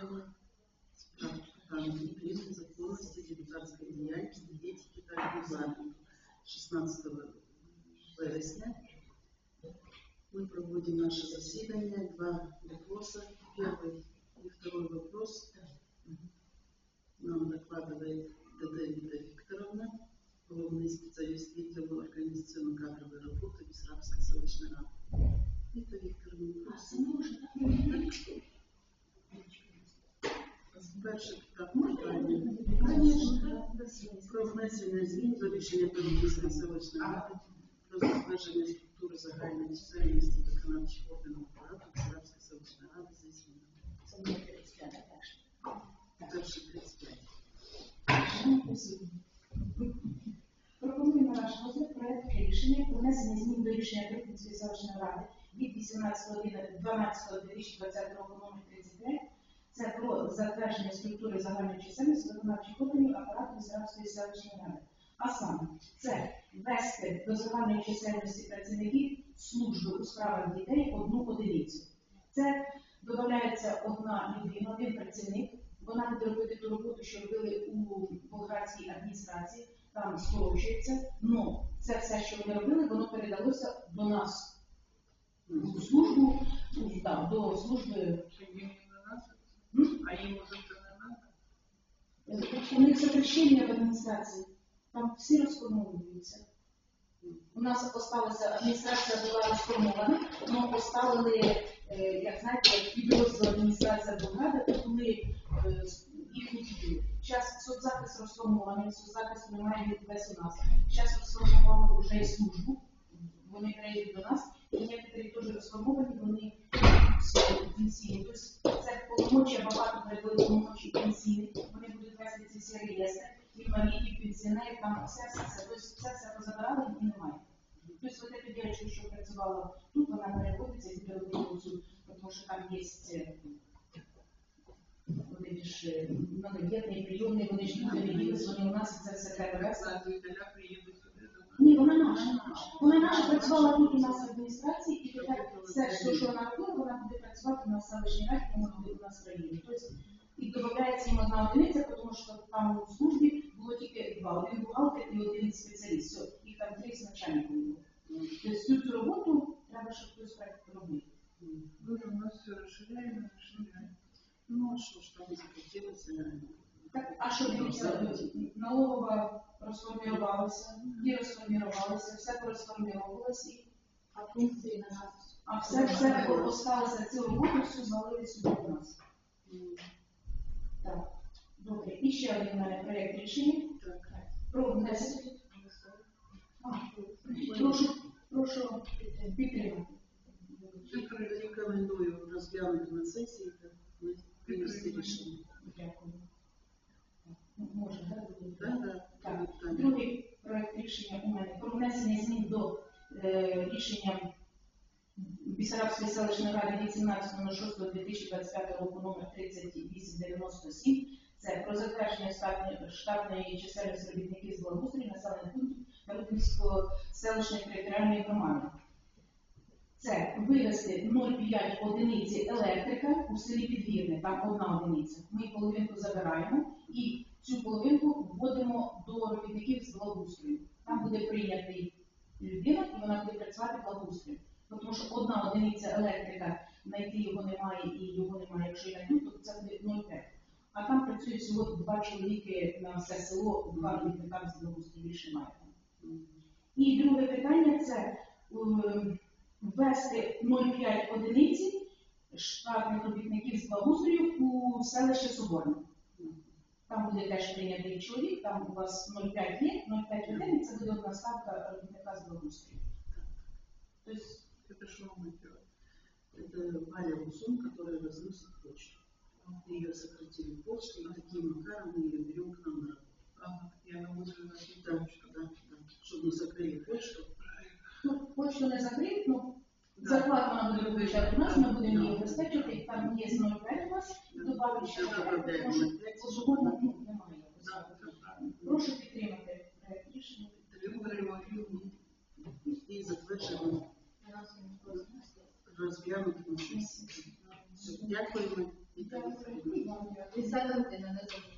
справа справ питання відповідно законності депутатської діяльності, етики та регламенту 16 вересня. Мы проводим наше заседание. Два вопроса. Первый и второй вопрос нам докладывает ДД Лида Викторовна, главный специалист отдела организационно-кадровой работы Бессарабской селищной рады. Перше питання. Конечно. Про внесення змін до рішення Петрогівської селищної ради про затвердження структури загальної чисельності виконавчих органів апарату Бессарабської селищної ради зі змінами. Це буде 35 перше. Перше 35. Пропоную на ваш розгляд проект рішення про внесення змін до рішення Крипінської селищної ради від 18.12.2020 року номер 35. Це про затвердження структури загальної чисельності виконавчих органів апарату Бісарабської селищної ради. А саме, це ввести до загальної чисельності працівників служби у справах дітей одну одиницю. Це додається одна людина, один працівник. Вона буде робити ту роботу, що робили у болгарській адміністрації, там скорочується. Ну, це все, що вони робили, воно передалося до нас у службу, ну, да, до служби. А їм уже це не надо? У них сокращення в адміністрації, там всі розформовуються. У нас осталася адміністрація була розформована, але поставили, е, як знаєте, підрозділ адміністрація Болграда, то коли е, їх не діють. Час соцзахист розформований, соцзахист немає від весь у нас. Час розформували вже і службу, вони перейдуть до нас, і некоторі теж розформовані, вони пенсійні. Тобто інвалідів, пенсіонерів, там все, все, все. Тобто все, все позабирали і немає. Тобто от ця дівчинка, що працювала тут, вона переводиться і буде робити тому що там є е, вони ж е, прийомний, вони ж не ділись, вони у нас це все сюди. Ні, вона наша. Вона наша працювала тут у нас в адміністрації, і тепер все, що, що вона робила, вона буде працювати на селищній раді, вона буде у нас в районі. Тобто, і додається їм одна одиниця, тому що там у службі два, один бухгалтер і один спеціаліст. Все, там три з начальником було. Тобто цю, цю роботу треба, щоб хтось так робив. Дуже у нас все розширяємо, розширяємо. Ну, а що ж там захотілося? Так, а що дивіться, налогова розформірувалася, ті розформірувалися, все порозформіровувалося, А функції на нас. а все, все осталося цю роботу, всю звалили сюди до нас. Так, добре. І ще один мене проєкт рішення внесення. Прошу, прошу підтримати. Рекомендую розглянути на сесії та винести рішення. Дякую. Ну, Може, так? буде? Да, да, Так. питання. Другий проект рішення у мене про внесення змін до е, рішення Бісарабської селищної ради від 17.06.2025 року номер 3897. Це про затвердження штатної, штатної чисельності робітників з благоустрою населених пунктів Тарутинської селищної територіальної громади. Це вивести 0,5 одиниці електрика у селі Підгірне, там одна одиниця. Ми половинку забираємо і цю половинку вводимо до робітників з благоустрою. Там буде прийнятий людина, і вона буде працювати благоустрою. Тому що одна одиниця електрика, знайти його немає і його немає, якщо й знайдуть, то це буде 0,5 А там працює всього два чоловіки на все село, два робітника з благоустрою більше немає. там. І друге питання це е, ввести 0,5 одиниці штатних робітників з благоустрою у селище Соборне. Там буде теж прийнятий чоловік, там у вас 0,5 є, 0,5 людей, це буде одна ставка робітника з благоустрою. Тобто, Это что мы делаем? Это Валя Гусун, которая разносит почту. Ее сократили в почте, и таким макаром мы ее берем к нам на работу. Ага, я на возле нас Да, да, да. Чтобы не закрыли почту. ну, почту не закриють, ну, Да. зарплату вона буде виключати у нас, ми будемо її обезпечувати, там є 0,5 у вас, і добавити ще Ще добавляємо тому що 0,5. узгодно, ну, немає. Да, да, да. Прошу підтримати проект рішення. Підтримуємо і И затверджуємо розглянути на сесії. Все, Дякуємо. Exactamente, no